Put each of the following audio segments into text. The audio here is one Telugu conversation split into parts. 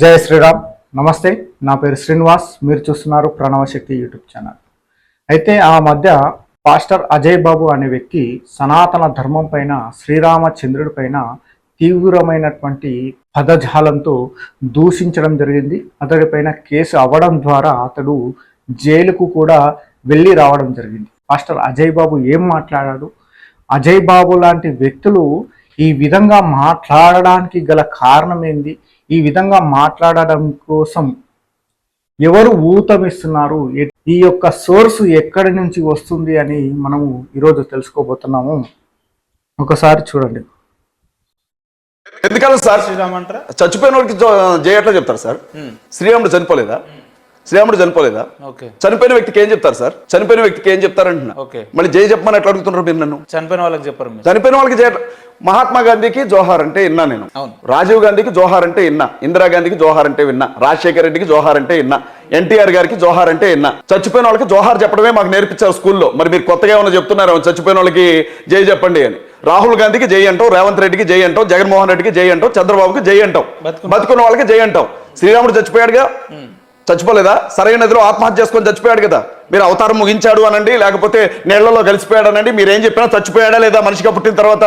జై శ్రీరామ్. నమస్తే. నా పేరు శ్రీనివాస్. మీరు చూస్తున్నారు ప్రణవశక్తి యూట్యూబ్ ఛానల్. అయితే ఆ మధ్య పాస్టర్ అజయ్ బాబు అనే వ్యక్తి సనాతన ధర్మం పైన శ్రీరామచంద్రుడి పైన తీవ్రమైనటువంటి పదజాలంతో దూషించడం జరిగింది. అతడి పైన కేసు అవ్వడం ద్వారా అతడు జైలుకు కూడా వెళ్ళి రావడం జరిగింది. పాస్టర్ అజయ్ బాబు ఏం మాట్లాడాడు? అజయ్ బాబు లాంటి వ్యక్తులు ఈ విధంగా మాట్లాడడానికి గల కారణం ఏంది? ఈ విధంగా మాట్లాడడం కోసం ఎవరు ఊతమిస్తున్నారు? ఈ యొక్క సోర్స్ ఎక్కడి నుంచి వస్తుంది అని మనము ఈరోజు తెలుసుకోబోతున్నాము. ఒకసారి చూడండి. ఎందుకలా సార్? శ్రీరామంటారా చచ్చిపోయిన వాడికి జయ ఎట్లా చెప్తారు సార్? శ్రీరాముడు చనిపోలేదా? శ్రీరాముడు చనిపోలేదా? చనిపోయిన వ్యక్తికి ఏం చెప్తారు సార్? చనిపోయిన వ్యక్తికి ఏం చెప్తారంటున్నా? మళ్ళీ జయ చెప్పమని ఎట్లా అడుగుతున్నారు మీరు నన్ను? చనిపోయిన వాళ్ళకి చెప్పరు చనిపోయిన వాళ్ళకి జయ మహాత్మా గాంధీకి జోహార్ అంటే విన్నా నేను. రాజీవ్ గాంధీకి జోహార్ అంటే విన్నా ఇందిరాగాంధీకి జోహార్ అంటే విన్నా. రాజశేఖర రెడ్డికి జోహార్ అంటే విన్నా ఎన్టీఆర్ గారికి జోహార్ అంటే విన్నా చచ్చిపోయిన వాళ్ళకి జోహార్ చెప్పడమే మాకు నేర్పించారు స్కూల్లో. మరి మీరు కొత్తగా ఏమైనా చెప్తున్నారు? చచ్చిపోయిన వాళ్ళకి జై చెప్పండి అని. రాహుల్ గాంధీకి జై అంటావు రేవంత్ రెడ్డికి జై అంటావు జగన్మోహన్ రెడ్డికి జై అంటావు చంద్రబాబుకి జై అంటావు. బతుకున్న- బతుకున్న వాళ్ళకి జై అంటావు. శ్రీరాముడు చచ్చిపోయాడుగా. చచ్చిపోలేదా? సరైన నదిలో ఆత్మహత్య చేసుకొని చచ్చిపోయాడు కదా. మీరు అవతారం ముగించాడు అనండి లేకపోతే నీళ్ళలో కలిసిపోయాడు అనండి మీరు ఏం చెప్పినా చచ్చిపోయాడా లేదా మనిషిగా పుట్టిన తర్వాత?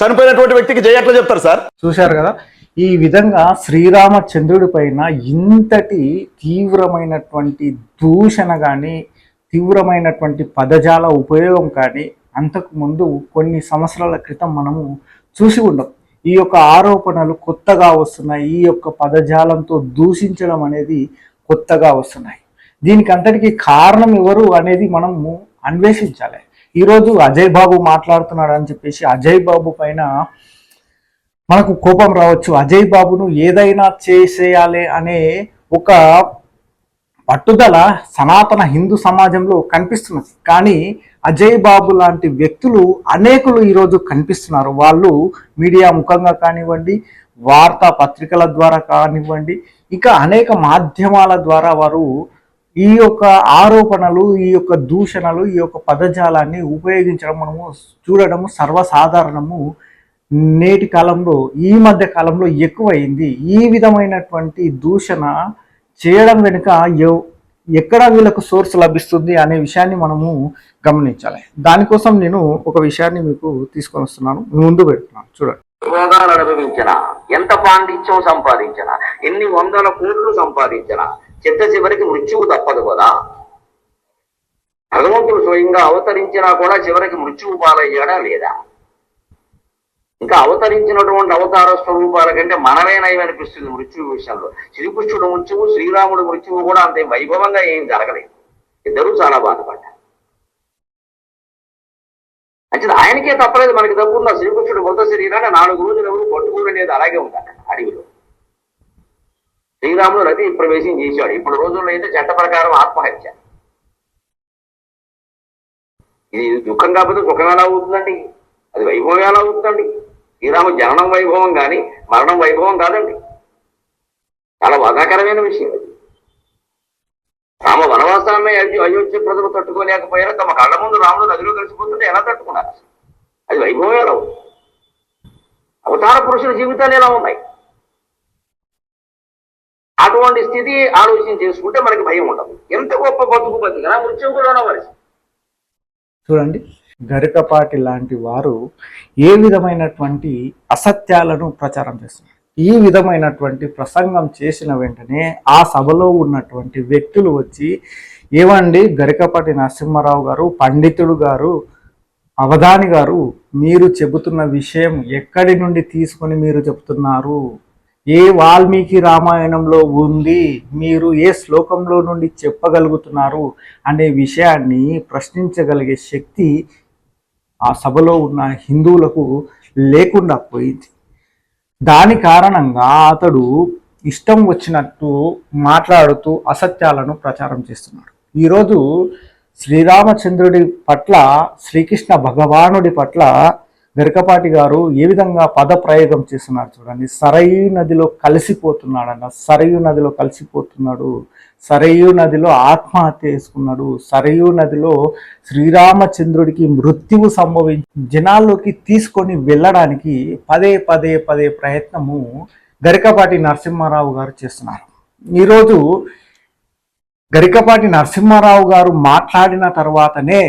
చనిపోయినటువంటి వ్యక్తికి జై చెప్తారు సార్? చూశారు కదా ఈ విధంగా శ్రీరామచంద్రుడి పైన ఇంతటి తీవ్రమైనటువంటి దూషణ కానీ తీవ్రమైనటువంటి పదజాల ఉపయోగం కానీ అంతకు ముందు కొన్ని సంవత్సరాల క్రితం మనము చూసి ఉండం. ఈ యొక్క ఆరోపణలు కొత్తగా వస్తున్నాయి ఈ యొక్క పదజాలంతో దూషించడం అనేది కొత్తగా వస్తున్నాయి. దీనికి అంతటికి కారణం ఎవరు అనేది మనము అన్వేషించాలి. ఈరోజు అజయ్ బాబు మాట్లాడుతున్నాడు అని చెప్పేసి అజయ్ బాబు పైన మనకు కోపం రావచ్చు. అజయ్ బాబును ఏదైనా చేసేయాలి అనే ఒక పట్టుదల సనాతన హిందూ సమాజంలో కనిపిస్తున్నది. కానీ అజయ్ బాబు లాంటి వ్యక్తులు అనేకులు ఈరోజు కనిపిస్తున్నారు. వాళ్ళు మీడియా ముఖంగా కానివ్వండి వార్తా పత్రికల ద్వారా కానివ్వండి ఇక అనేక మాధ్యమాల ద్వారా వారు ఈ యొక్క ఆరోపణలు ఈ యొక్క దూషణలు ఈ యొక్క పదజాలాన్ని ఉపయోగించడం మనము చూడడము సర్వసాధారణము. నేటి కాలంలో ఈ మధ్య కాలంలో ఎక్కువైంది. ఈ విధమైనటువంటి దూషణ చేయడం వెనుక ఎక్కడ వీళ్ళకు సోర్స్ లభిస్తుంది అనే విషయాన్ని మనము గమనించాలి. దానికోసం నేను ఒక విషయాన్ని మీకు తీసుకొని వస్తున్నాను. ముందు పెడుతున్నాను. చూడండి. భోగాలు అనుభవించిన ఎంత పాండిత్యం సంపాదించిన ఎన్ని వందల కోట్లు సంపాదించిన చిట్ట చివరికి మృత్యువు తప్పదు కదా. భగవంతుడు స్వయంగా అవతరించినా కూడా చివరికి మృత్యువు పాలయ్యాడా లేదా? ఇంకా అవతరించినటువంటి అవతార స్వరూపాల కంటే మనమే నయం అనిపిస్తుంది మృత్యువు విషయంలో. శ్రీకృష్ణుడు మృత్యువు శ్రీరాముడు మృత్యువు కూడా అంత వైభవంగా ఏం జరగలేదు. ఇద్దరూ చాలా బాధపడ్డారు. అంటే ఆయనకే తప్పలేదు మనకి తప్పున్న శ్రీకృష్ణుడు మొదటి శరీరాన్ని నాలుగు రోజులు ఎవరు పట్టుకోలేదు అలాగే ఉంటాడు అడవిలో. శ్రీరాముడు రతి ప్రవేశం చేశాడు. ఇప్పుడు రోజుల్లో అయితే చట్ట ప్రకారం ఆత్మహత్య. ఇది దుఃఖం కాకపోతే సుఖం ఎలా అవుతుందండి? అది వైభవం ఎలా అవుతుందండి? శ్రీరామ జననం వైభవం కానీ మరణం వైభవం కాదండి. చాలా బాధాకరమైన విషయం అది రామ వనవాసాన్ని అయోధ్య ప్రజలు తట్టుకోలేకపోయారు. తమ కళ్ళ ముందు రాముడు నదిలో కలిసిపోతుంటే ఎలా తట్టుకున్నారు? అది వైభవమే ఎలా అవతార పురుషుల జీవితాలు ఎలా ఉన్నాయి? అటువంటి స్థితి ఆలోచన చేసుకుంటే మనకి భయం ఉండదు. ఎంత గొప్ప బతుకు బతికినా మృత్యువు కూడా ఉండవలసి చూడండి. గరికపాటి లాంటి వారు ఏ విధమైనటువంటి అసత్యాలను ప్రచారం చేస్తున్నారు? ఈ విధమైనటువంటి ప్రసంగం చేసిన వెంటనే ఆ సభలో ఉన్నటువంటి వ్యక్తులు వచ్చి ఏమండి గరికపాటి నరసింహారావు గారు పండితుడు గారు అవధాని గారు మీరు చెబుతున్న విషయం ఎక్కడి నుండి తీసుకొని మీరు చెబుతున్నారు? ఏ వాల్మీకి రామాయణంలో ఉంది? మీరు ఏ శ్లోకంలో నుండి చెప్పగలుగుతున్నారు? అనే విషయాన్ని ప్రశ్నించగలిగే శక్తి ఆ సభలో ఉన్న హిందువులకు లేకుండా పోయింది. దాని కారణంగా అతడు ఇష్టం వచ్చినట్టు మాట్లాడుతూ అసత్యాలను ప్రచారం చేస్తున్నాడు. ఈరోజు శ్రీరామచంద్రుడి పట్ల శ్రీకృష్ణ భగవానుడి పట్ల గరికపాటి గారు ఏ విధంగా పద ప్రయోగం చేస్తున్నారు చూడండి. సరయు నదిలో కలిసిపోతున్నాడన్న సరయూ నదిలో కలిసిపోతున్నాడు. సరయూ నదిలో ఆత్మహత్య చేసుకున్నాడు. సరయూ నదిలో శ్రీరామచంద్రుడికి మృత్యువు సంభవించి జనాల్లోకి తీసుకొని వెళ్ళడానికి పదే పదే పదే ప్రయత్నము గరికపాటి నరసింహారావు గారు చేస్తున్నారు. ఈరోజు గరికపాటి నరసింహారావు గారు మాట్లాడిన తర్వాతనే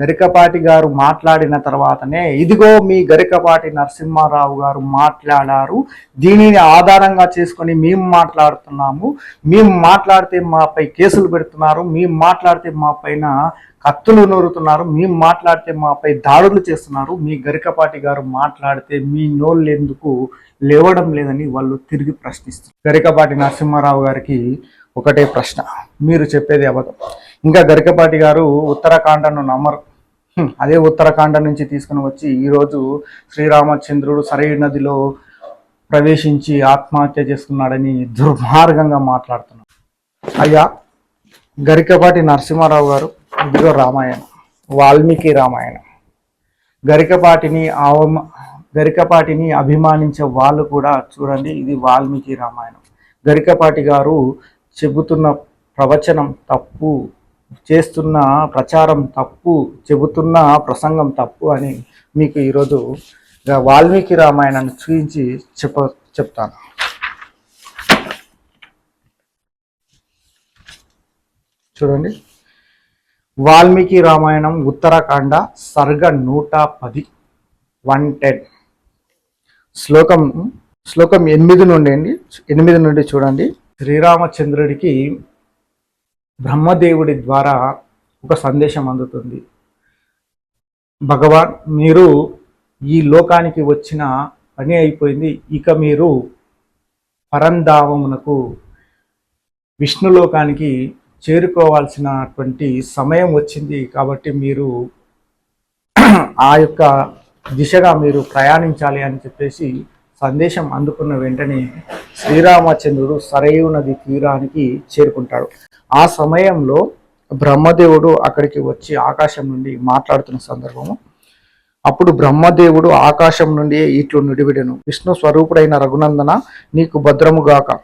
గరికపాటి గారు మాట్లాడిన తర్వాతనే ఇదిగో మీ గరికపాటి నరసింహారావు గారు మాట్లాడారు. దీనిని ఆధారంగా చేసుకొని మేము మాట్లాడుతున్నాము. మేము మాట్లాడితే మాపై కేసులు పెడుతున్నారు. మేము మాట్లాడితే మా పైన కత్తులు నూరుతున్నారు. మేము మాట్లాడితే మాపై దాడులు చేస్తున్నారు. మీ గరికపాటి గారు మాట్లాడితే మీ నోళ్ళు ఎందుకు లేవడం లేదని వాళ్ళు తిరిగి ప్రశ్నిస్తారు గరికపాటి నరసింహారావు గారికి ఒకటే ప్రశ్న. మీరు చెప్పేది అబద్ధం. ఇంకా గరికపాటి గారు ఉత్తరాఖండను నమ్మరు. అదే ఉత్తరాఖండ నుంచి తీసుకుని వచ్చి ఈరోజు శ్రీరామచంద్రుడు సరైన నదిలో ప్రవేశించి ఆత్మహత్య చేసుకున్నాడని దుర్మార్గంగా మాట్లాడుతున్నాడు అయ్యా గరికపాటి నరసింహారావు గారు ఇదిగో రామాయణం. వాల్మీకి రామాయణం. గరికపాటిని అవమ గరికపాటిని అభిమానించే వాళ్ళు కూడా చూడండి ఇది వాల్మీకి రామాయణం. గరికపాటి గారు చెబుతున్న ప్రవచనం తప్పు చేస్తున్న ప్రచారం తప్పు చెబుతున్న ప్రసంగం తప్పు అని మీకు ఈరోజు వాల్మీకి రామాయణాన్ని చూపించి చెప్ప చెప్తాను. చూడండి. వాల్మీకి రామాయణం ఉత్తరాఖండ సర్గ నూట పది వన్ టెన్. శ్లోకం శ్లోకం ఎనిమిది నుండి అండి ఎనిమిది నుండి చూడండి. శ్రీరామచంద్రుడికి బ్రహ్మదేవుడి ద్వారా ఒక సందేశం అందుతుంది. భగవాన్ మీరు ఈ లోకానికి వచ్చిన పని అయిపోయింది. ఇక మీరు పరంధామమునకు విష్ణులోకానికి చేరుకోవాల్సినటువంటి సమయం వచ్చింది కాబట్టి మీరు ఆ యొక్క దిశగా మీరు ప్రయాణించాలి అని చెప్పేసి సందేశం అందుకున్న వెంటనే శ్రీరామచంద్రుడు సరైన నది తీరానికి చేరుకుంటాడు. ఆ సమయంలో బ్రహ్మదేవుడు అక్కడికి వచ్చి ఆకాశం నుండి మాట్లాడుతున్న సందర్భము. అప్పుడు బ్రహ్మదేవుడు ఆకాశం నుండి ఇట్లు నిడివిడెను. విష్ణు స్వరూపుడైన రఘునందన నీకు భద్రముగాక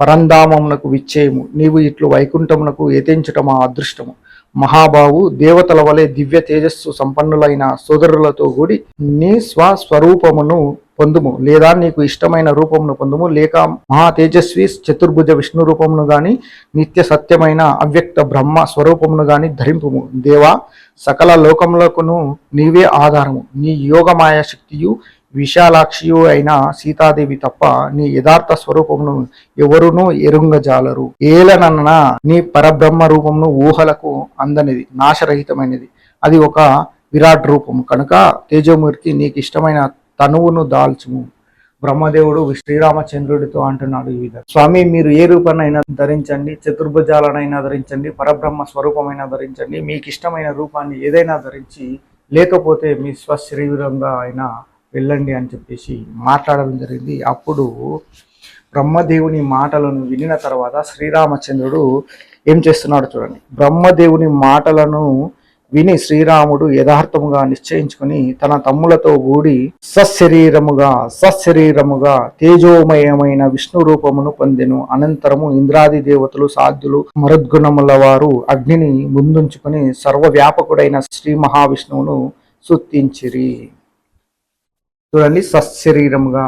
పరంధామమునకు విచ్చేయము. నీవు ఇట్లు వైకుంఠమునకు ఏతించటం ఆ అదృష్టము. మహాబావు దేవతల వలె దివ్య తేజస్సు సంపన్నులైన సోదరులతో కూడి నీ స్వస్వరూపమును పొందుము. లేదా నీకు ఇష్టమైన రూపమును పొందుము. లేక మహా తేజస్వి చతుర్భుజ విష్ణు రూపమును గాని నిత్య సత్యమైన అవ్యక్త బ్రహ్మ స్వరూపమును గాని ధరింపుము. దేవా సకల లోకములకును నీవే ఆధారము. నీ యోగమాయ శక్తియు విశాలాక్షియు అయిన సీతాదేవి తప్ప నీ యథార్థ స్వరూపమును ఎవరునూ ఎరుంగజాలరు. ఏలనన్న నీ పరబ్రహ్మ రూపమును ఊహలకు అందనిది నాశరహితమైనది. అది ఒక విరాట్ రూపము. కనుక తేజోమూర్తి నీకు ఇష్టమైన తనువును దాల్చుము. బ్రహ్మదేవుడు శ్రీరామచంద్రుడితో అంటున్నాడు ఈ విధంగా. స్వామి మీరు ఏ రూపాన్నైనా ధరించండి చతుర్భుజాలనైనా ధరించండి పరబ్రహ్మ స్వరూపమైనా ధరించండి మీకు ఇష్టమైన రూపాన్ని ఏదైనా ధరించి లేకపోతే మీ స్వశరీరంగా అయినా వెళ్ళండి అని చెప్పేసి మాట్లాడడం జరిగింది. అప్పుడు బ్రహ్మదేవుని మాటలను వినిన తర్వాత శ్రీరామచంద్రుడు ఏం చేస్తున్నాడు చూడండి. బ్రహ్మదేవుని మాటలను విని శ్రీరాముడు యథార్థముగా నిశ్చయించుకొని తన తమ్ములతో కూడి సశరీరముగా సశరీరముగా తేజోమయమైన విష్ణు రూపమును పొందెను. అనంతరము ఇంద్రాది దేవతలు సాధ్యులు మరుద్గుణముల వారు అగ్నిని ముందుంచుకొని సర్వవ్యాపకుడైన శ్రీ మహావిష్ణువును సుత్తించిరి. చూడండి సశరీరముగా.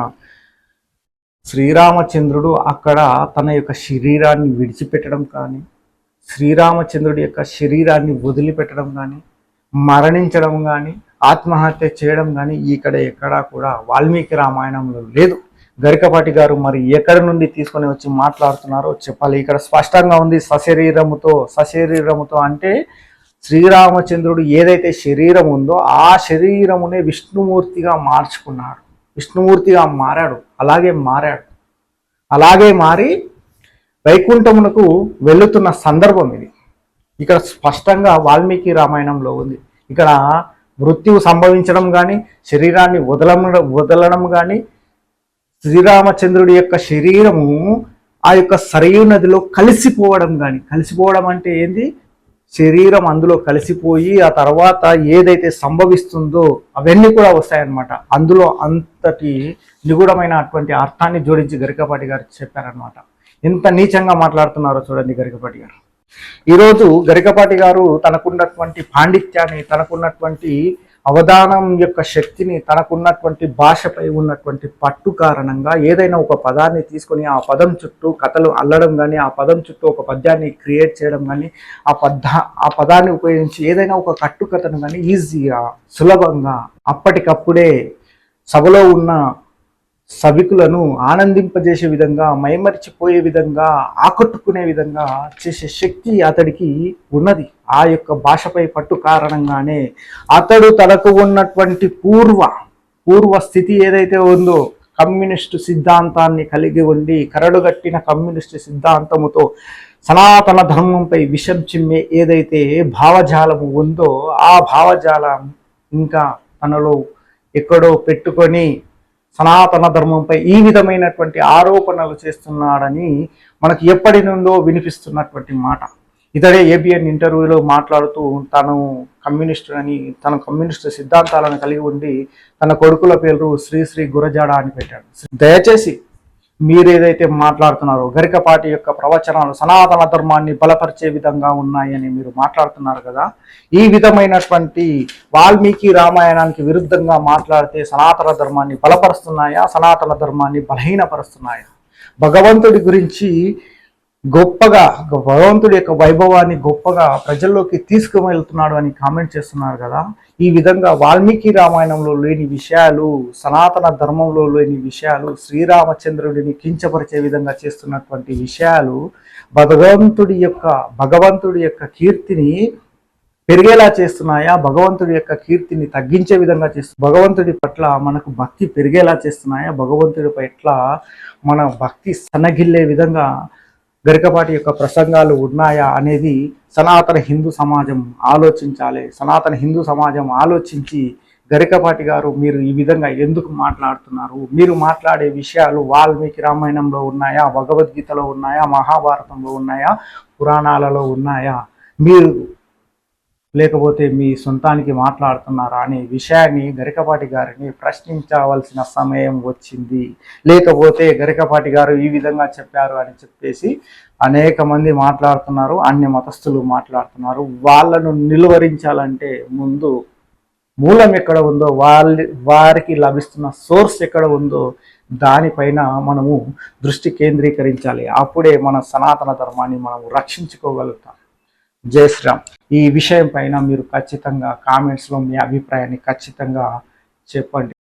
శ్రీరామచంద్రుడు అక్కడ తన యొక్క శరీరాన్ని విడిచిపెట్టడం కానీ శ్రీరామచంద్రుడి యొక్క శరీరాన్ని వదిలిపెట్టడం కానీ మరణించడం కానీ ఆత్మహత్య చేయడం కానీ ఇక్కడ ఎక్కడా కూడా వాల్మీకి రామాయణంలో లేదు. గరికపాటి గారు మరి ఎక్కడి నుండి తీసుకొని వచ్చి మాట్లాడుతున్నారో చెప్పాలి. ఇక్కడ స్పష్టంగా ఉంది సశరీరముతో సశరీరముతో అంటే శ్రీరామచంద్రుడు ఏదైతే శరీరం ఉందో ఆ శరీరమునే విష్ణుమూర్తిగా మార్చుకున్నాడు. విష్ణుమూర్తిగా మారాడు. అలాగే మారాడు. అలాగే మారి వైకుంఠమునకు వెళుతున్న సందర్భం ఇది. ఇక్కడ స్పష్టంగా వాల్మీకి రామాయణంలో ఉంది. ఇక్కడ మృత్యువు సంభవించడం కానీ శరీరాన్ని వదలడం వదలడం కానీ శ్రీరామచంద్రుడి యొక్క శరీరము ఆ యొక్క సరయూ నదిలో కలిసిపోవడం కానీ కలిసిపోవడం అంటే ఏంది? శరీరం అందులో కలిసిపోయి ఆ తర్వాత ఏదైతే సంభవిస్తుందో అవన్నీ కూడా వస్తాయన్నమాట. అందులో అంతటి నిగూఢమైన అటువంటి అర్థాన్ని జోడించి గరికపాటి గారు చెప్పారనమాట ఎంత నీచంగా మాట్లాడుతున్నారో చూడండి గరికపాటి గారు. ఈరోజు గరికపాటి గారు తనకున్నటువంటి పాండిత్యాన్ని తనకున్నటువంటి అవధానం యొక్క శక్తిని తనకున్నటువంటి భాషపై ఉన్నటువంటి పట్టు కారణంగా ఏదైనా ఒక పదాన్ని తీసుకొని ఆ పదం చుట్టూ కథలు అల్లడం కానీ ఆ పదం చుట్టూ ఒక పద్యాన్ని క్రియేట్ చేయడం కానీ ఆ పద ఆ పదాన్ని ఉపయోగించి ఏదైనా ఒక కట్టుకథను కానీ ఈజీగా సులభంగా అప్పటికప్పుడే సభలో ఉన్న సభికులను ఆనందింపజేసే విధంగా మైమరిచిపోయే విధంగా ఆకట్టుకునే విధంగా చేసే శక్తి అతడికి ఉన్నది. ఆ యొక్క భాషపై పట్టు కారణంగానే అతడు తనకు ఉన్నటువంటి పూర్వ పూర్వ స్థితి ఏదైతే ఉందో కమ్యూనిస్టు సిద్ధాంతాన్ని కలిగి ఉండి కరడుగట్టిన కమ్యూనిస్టు సిద్ధాంతముతో సనాతన ధర్మంపై విషం చిమ్మే ఏదైతే భావజాలము ఉందో ఆ భావజాలం ఇంకా తనలో ఎక్కడో పెట్టుకొని సనాతన ధర్మంపై ఈ విధమైనటువంటి ఆరోపణలు చేస్తున్నాడని మనకు ఎప్పటి నుండో వినిపిస్తున్నటువంటి మాట. ఇతడే ఏబిఎన్ ఇంటర్వ్యూలో మాట్లాడుతూ తాను కమ్యూనిస్టు అని తన కమ్యూనిస్టు సిద్ధాంతాలను కలిగి ఉండి తన కొడుకుల పేరు శ్రీశ్రీ గురజాడ అని పెట్టాడు. దయచేసి మీరు ఏదైతే మాట్లాడుతున్నారో గరికపాటి యొక్క ప్రవచనాలు సనాతన ధర్మాన్ని బలపరిచే విధంగా ఉన్నాయని మీరు మాట్లాడుతున్నారు కదా ఈ విధమైనటువంటి వాల్మీకి రామాయణానికి విరుద్ధంగా మాట్లాడితే సనాతన ధర్మాన్ని బలపరుస్తున్నాయా సనాతన ధర్మాన్ని బలహీనపరుస్తున్నాయా? భగవంతుడి గురించి గొప్పగా భగవంతుడి యొక్క వైభవాన్ని గొప్పగా ప్రజల్లోకి తీసుకువెళ్తున్నాడు అని కామెంట్ చేస్తున్నారు కదా. ఈ విధంగా వాల్మీకి రామాయణంలో లేని విషయాలు సనాతన ధర్మంలో లేని విషయాలు శ్రీరామచంద్రుడిని కించపరిచే విధంగా చేస్తున్నటువంటి విషయాలు భగవంతుడి యొక్క భగవంతుడి యొక్క కీర్తిని పెరిగేలా చేస్తున్నాయా? భగవంతుడి యొక్క కీర్తిని తగ్గించే విధంగా చేస్తు భగవంతుడి పట్ల మనకు భక్తి పెరిగేలా చేస్తున్నాయా? భగవంతుడి పట్ల మన భక్తి సన్నగిల్లే విధంగా గరికపాటి యొక్క ప్రసంగాలు ఉన్నాయా అనేది సనాతన హిందూ సమాజం ఆలోచించాలి. సనాతన హిందూ సమాజం ఆలోచించి గరికపాటి గారు మీరు ఈ విధంగా ఎందుకు మాట్లాడుతున్నారు? మీరు మాట్లాడే విషయాలు వాల్మీకి రామాయణంలో ఉన్నాయా? భగవద్గీతలో ఉన్నాయా? మహాభారతంలో ఉన్నాయా? పురాణాలలో ఉన్నాయా? మీరు లేకపోతే మీ సొంతానికి మాట్లాడుతున్నారా అనే విషయాన్ని గరికపాటి గారిని ప్రశ్నించవలసిన సమయం వచ్చింది. లేకపోతే గరికపాటి గారు ఈ విధంగా చెప్పారు అని చెప్పేసి అనేక మంది మాట్లాడుతున్నారు అన్ని మతస్థులు మాట్లాడుతున్నారు. వాళ్ళను నిలువరించాలంటే ముందు మూలం ఎక్కడ ఉందో వాళ్ళ వారికి లభిస్తున్న సోర్స్ ఎక్కడ ఉందో దానిపైన మనము దృష్టి కేంద్రీకరించాలి. అప్పుడే మన సనాతన ధర్మాన్ని మనము రక్షించుకోగలుగుతాం. జై శ్రీరామ్ ఈ విషయం పైన మీరు ఖచ్చితంగా కామెంట్స్లో మీ అభిప్రాయాన్ని ఖచ్చితంగా చెప్పండి.